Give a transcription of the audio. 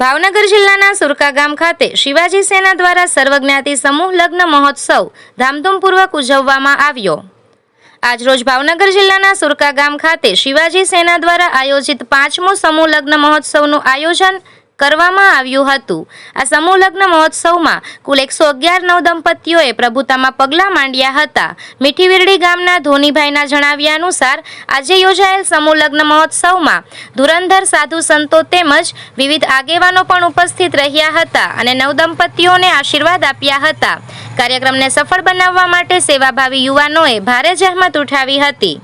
ભાવનગર જિલ્લાના સુરકા ગામ ખાતે શિવાજી સેના દ્વારા સર્વજ્ઞાતિ સમૂહ લગ્ન મહોત્સવ ધામધૂમપૂર્વક ઉજવવામાં આવ્યો. આજરોજ ભાવનગર જિલ્લાના સુરકા ગામ ખાતે શિવાજી સેના દ્વારા આયોજિત પાંચમો સમૂહ લગ્ન મહોત્સવનું આયોજન કરવામાં આવ્યું હતું. આ સમૂહ લગ્ન મહોત્સવમાં કુલ એકસો અગિયાર નવ દંપતીઓએ પ્રભુતામાં પગલાં માંડ્યા હતા. મીઠીવીરડી ગામના ધોનીભાઈના જણાવ્યા અનુસાર, આજે યોજાયેલ સમૂહ લગ્ન મહોત્સવમાં ધુરંધર સાધુ સંતો તેમજ વિવિધ આગેવાનો પણ ઉપસ્થિત રહ્યા હતા અને નવ દંપતીઓને આશીર્વાદ આપ્યા હતા. કાર્યક્રમને સફળ બનાવવા માટે સેવાભાવી યુવાનોએ ભારે જહેમત ઉઠાવી હતી.